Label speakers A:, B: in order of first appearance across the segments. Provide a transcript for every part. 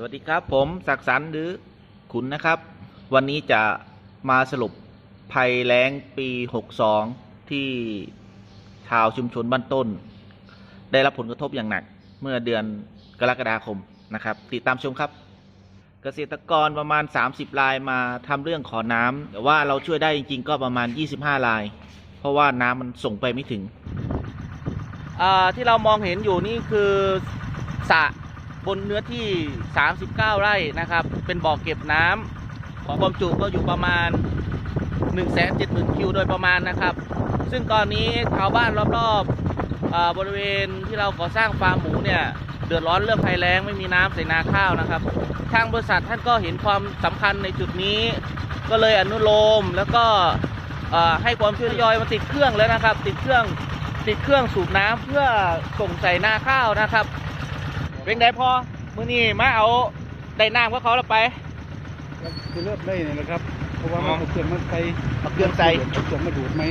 A: สวัสดีครับผมศักดิ์สรรหรือขุนนะครับ วันนี้จะมาสรุปภัยแล้งปี 62 ที่ชาวชุมชนบ้านต้น ได้รับผลกระทบอย่างหนักเมื่อเดือนกรกฎาคมนะครับ ติดตามชมครับ เกษตรกรประมาณ 30รายมาทำเรื่องขอน้ำแต่ว่าเราช่วยได้จริง ๆ ก็ประมาณ 25ราย เพราะว่าน้ำมันส่งไปไม่ถึงที่เรามองเห็นอยู่นี่คือสระ บนเนื้อที่ 39 ไร่นะครับ เป็นบ่อเก็บน้ำความจุก็อยู่ประมาณ 170,000 คิวโดยประมาณนะครับ ซึ่งตอนนี้ชาวบ้านรอบๆอ่าบริเวณที่เราก่อสร้างฟาร์มหมูเนี่ยเดือดร้อนเรื่องภัยแล้งไม่มีน้ำใส่นาข้าวนะครับ ทางบริษัทท่านก็เห็นความสำคัญในจุดนี้ ก็เลยอนุโลมแล้วก็เอ่อให้ความช่วยเหลือยมาติดเครื่องแล้วนะครับ ติดเครื่องติดเครื่องสูบน้ำเพื่อส่งใส่นาข้าวนะครับ เป็นไงพอมือนี้มาเอาได้น้ำก็เขาแล้วไป
B: คือเลือกได้เนี่ยนะครับ เพราะว่า
A: อ๋อ
B: มันเอาเครื่องมันใส่
A: เอาเครื่องใส่
B: เอาเครื่องมาดูดไหม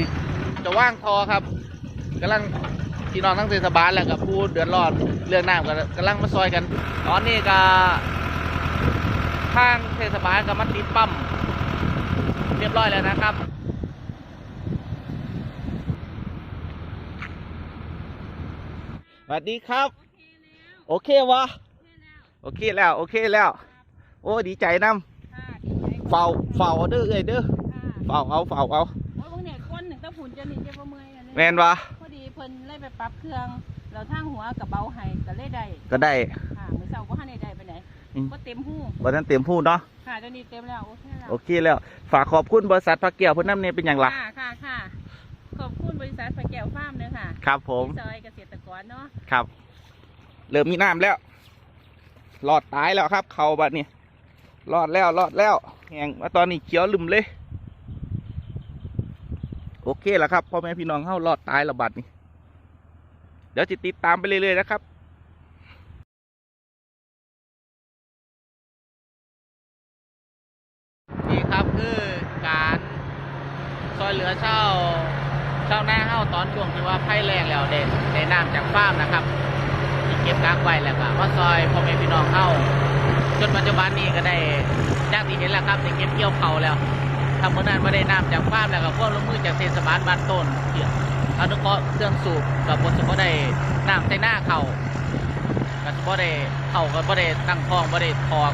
A: จะว่างทอครับกำลังพี่น้องทั้งเทศบาลแล้วกับผู้เดือดร้อนเรื่องน้ำกันกำลังมาซอยกัน ตอนนี้ก็ทางเทศบาลก็มาติดปั๊มเรียบร้อยแล้วนะครับสวัสดีครับ โอเควะโอเคแล้วโอเคแล้ว โอ้ดีใจน้ำเฝ้าเฝ้าเอาเด้อเอ้ยเด้อเฝ้าเอาเฝ้าเอา
C: โอ้ยพวกเนี่ยก้นหนึ่งตะผุนจะหนีจะบ่เมื่อยอันนี้
A: แมนวะ
C: พอดีเพิ่นเลยไปปรับเครื่องเราทั้งหัวกับเบาไห้ก็เลยได้
A: ก็ได้
C: ค่ะมื้อเช้าก็หันได้ได้ไปไหน
A: อืม
C: ก็เต็มหู้
A: วันนั้นเตรียมพูดเนาะ
C: ค่ะเดี๋ยวนี้เต็มแล้วโอเคแล้ว
A: โอเคแล้ว ฝากขอบคุณบริษัทพักเกี่ยวเพื่อนน้ำเนี่ยเป็นอย่างไร
C: ค่ะค่ะค่ะขอบคุณบริษัทไฟแก้วฟาร์มเลยค่ะ
A: ครับผม
C: ที่ซอยเกษตรกรเนาะ
A: ครับ เริ่มมีน้ำแล้วรอดตายแล้วครับ เขาบัดนี้รอดแล้วรอดแล้วแหงมาตอนนี้เขียวลืมเลย โอเคแล้วครับพ่อแม่พี่น้องเข้ารอดตายแล้วบัดนี้ เดี๋ยวจะติดตามไปเรื่อยๆนะครับนี่ครับคือการซอยเหลือเช่าเช่าหน้าเฮ้าตอนช่วงที่ว่าไพ่แรงแล้วเด่นในน้ำจากฟาร์มนะครับ ที่เก็บกากไว้แล้วก็มาซอยพ่อแม่พี่น้องเฮ้าจนปัจจุบันนี้ก็ได้จากที่เห็นแล้วครับได้เก็บเกี่ยวเขาแล้วทำเมื่อนั้นไม่ได้น้ำจากฟาแล้วก็พวกลงมือจากเทศบาลบ้านต้นเกี่ยวอนุเคราะห์เครื่องสูบกับบนสมได้น้ำใส่หน้าเขาก็บ่ได้เขาก็บ่ได้ตั้งคลองบ่ได้ถอก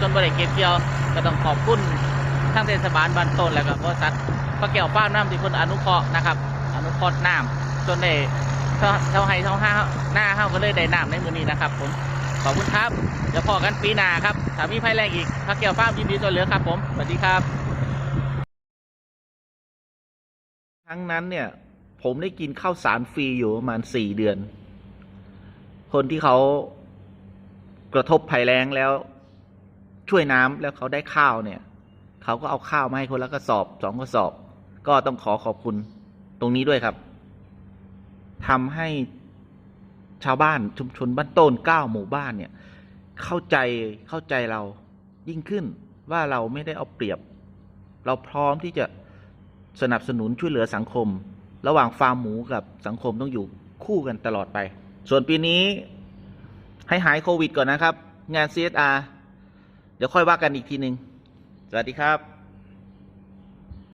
A: จนบ่ได้เก็บเกี่ยวก็ต้องขอบคุณทางเทศบาลบ้านต้นแล้วก็บริษัทพระแก้วฟ้าน้ำที่เพิ่นอนุเคราะห์นะครับ อนุเคราะห์น้ำจนได้ เท่าเท่าให้เท่าห้าหน้าเฮาก็เลยได้น้ำในมือนี้นะครับ ผมขอบคุณครับเดี๋ยวพอกันปีหน้าครับถามีภัยแรงอีกพระแก้วฟ้ามยินดีช่วยเหลือครับ ผมสวัสดีครับ ครั้งนั้นเนี่ย ผมได้กินข้าวสารฟรีอยู่ประมาณสี่เดือน คนที่เขากระทบภัยแล้งแล้วช่วยน้ำแล้วเขาได้ข้าวเนี่ย เขาก็เอาข้าวมาให้คนละกระสอบสองกระสอบ ก็ต้องขอขอบคุณตรงนี้ด้วยครับ ทำให้ชาวบ้านชุมชนบ้านต้นเก้าหมู่บ้านเนี่ย เข้าใจเข้าใจเรายิ่งขึ้นว่าเราไม่ได้เอาเปรียบ เราพร้อมที่จะสนับสนุนช่วยเหลือสังคม ระหว่างฟาร์มหมูกับสังคมต้องอยู่คู่กันตลอดไป ส่วนปีนี้ให้หายโควิดก่อนนะครับ งาน CSR เดี๋ยวค่อยว่ากันอีกทีหนึ่งสวัสดีครับ